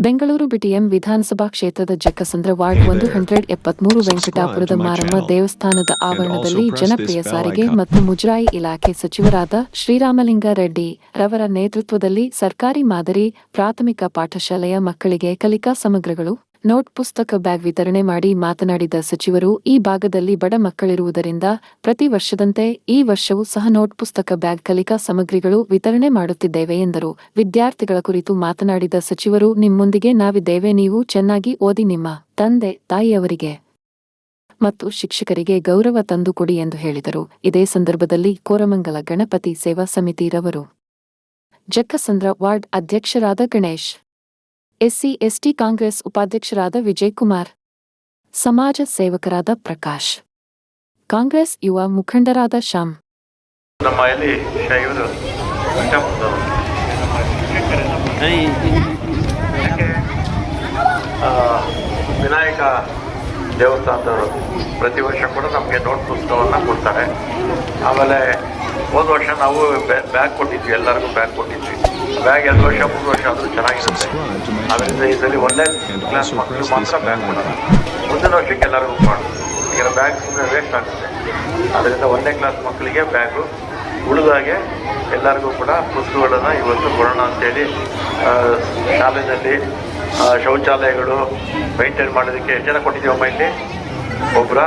Bengaluru BTM ವಿಧಾನಸಭಾ ಕ್ಷೇತ್ರದ Jakkasandra ward ಒಂದು ಹಂಡ್ರೆಡ್ ಎಪ್ಪತ್ಮೂರು ವೆಂಕಟಾಪುರದ ಮಾರಮ್ಮ ದೇವಸ್ಥಾನದ ಆವರಣದಲ್ಲಿ ಜನಪ್ರಿಯ ಸಾರಿಗೆ ಮತ್ತು ಮುಜರಾಯಿ ಇಲಾಖೆ ಸಚಿವರಾದ ಶ್ರೀರಾಮಲಿಂಗ ರೆಡ್ಡಿ ರವರ ನೇತೃತ್ವದಲ್ಲಿ ಸರ್ಕಾರಿ ಮಾದರಿ ಪ್ರಾಥಮಿಕ ಪಾಠಶಾಲೆಯ ಮಕ್ಕಳಿಗೆ ಕಲಿಕಾ ಸಮಗ್ರಗಳು ನೋಟ್ ಪುಸ್ತಕ ಬ್ಯಾಗ್ ವಿತರಣೆ ಮಾಡಿ ಮಾತನಾಡಿದ ಸಚಿವರು, ಈ ಭಾಗದಲ್ಲಿ ಬಡ ಮಕ್ಕಳಿರುವುದರಿಂದ ಪ್ರತಿ ವರ್ಷದಂತೆ ಈ ವರ್ಷವೂ ಸಹ ನೋಟ್ ಪುಸ್ತಕ ಬ್ಯಾಗ್ ಕಲಿಕಾ ಸಾಮಗ್ರಿಗಳು ವಿತರಣೆ ಮಾಡುತ್ತಿದ್ದೇವೆ ಎಂದರು. ವಿದ್ಯಾರ್ಥಿಗಳ ಕುರಿತು ಮಾತನಾಡಿದ ಸಚಿವರು, ನಿಮ್ಮೊಂದಿಗೆ ನಾವಿದ್ದೇವೆ, ನೀವು ಚೆನ್ನಾಗಿ ಓದಿ ನಿಮ್ಮ ತಂದೆ, ತಾಯಿಯವರಿಗೆ ಮತ್ತು ಶಿಕ್ಷಕರಿಗೆ ಗೌರವ ತಂದುಕೊಡಿ ಎಂದು ಹೇಳಿದರು. ಇದೇ ಸಂದರ್ಭದಲ್ಲಿ ಕೋರಮಂಗಲ ಗಣಪತಿ ಸೇವಾ ಸಮಿತಿ ರವರು ಜಕ್ಕಸಂದ್ರ ವಾರ್ಡ್ ಅಧ್ಯಕ್ಷರಾದ ಗಣೇಶ್ ಎಸ್ಸಿ ಎಸ್ಟಿ ಕಾಂಗ್ರೆಸ್ ಉಪಾಧ್ಯಕ್ಷರಾದ ವಿಜಯ್ ಕುಮಾರ್ ಸಮಾಜ ಸೇವಕರಾದ ಪ್ರಕಾಶ್ ಕಾಂಗ್ರೆಸ್ ಯುವ ಮುಖಂಡರಾದ ಶ್ಯಾಮ್ ನಮ್ಮ ಇಲ್ಲಿ ಇವರು ವಿನಾಯಕ ದೇವಸ್ಥಾನದವರು ಪ್ರತಿ ವರ್ಷ ಕೂಡ ನಮಗೆ ನೋಟ್ ಪುಸ್ತಕವನ್ನು ಕೊಡ್ತಾರೆ ಆಮೇಲೆ ಹೋದ ವರ್ಷ ನಾವು ಬ್ಯಾಗ್ ಕೊಟ್ಟಿದ್ವಿ ಎಲ್ಲರಿಗೂ ಬ್ಯಾಗ್ ಕೊಟ್ಟಿದ್ವಿ ಬ್ಯಾಗ್ ಎರಡು ವರ್ಷ ಮೂರು ವರ್ಷ ಆದರೂ ಚೆನ್ನಾಗಿರುತ್ತೆ. ಅದರಿಂದ ಇದರಲ್ಲಿ ಸಲ ಒಂದೇ ಕ್ಲಾಸ್ ಮಕ್ಕಳು ಮಾತ್ರ ಬ್ಯಾಗ್ ಕೊಡೋಣ ಮುಂದಿನ ವರ್ಷಕ್ಕೆ ಎಲ್ಲರಿಗೂ ಮಾಡೋದು ಈಗ ಬ್ಯಾಗ್ ಸುಮ್ಮನೆ ವೇಸ್ಟ್ ಆಗುತ್ತೆ ಅದರಿಂದ ಒಂದೇ ಕ್ಲಾಸ್ ಮಕ್ಕಳಿಗೆ ಬ್ಯಾಗು ಉಳಿದಾಗೆ ಎಲ್ಲರಿಗೂ ಕೂಡ ಪುಸ್ತಕಗಳನ್ನು ಇವತ್ತು ಕೊಡೋಣ ಅಂತೇಳಿ ಶಾಲೆಯಲ್ಲಿ ಶೌಚಾಲಯಗಳು ಮೈಂಟೈನ್ ಮಾಡೋದಕ್ಕೆ ಎಷ್ಟು ಜನ ಕೊಟ್ಟಿದ್ದೀವಮ್ಮ ಇಲ್ಲಿ? ಒಬ್ಬರ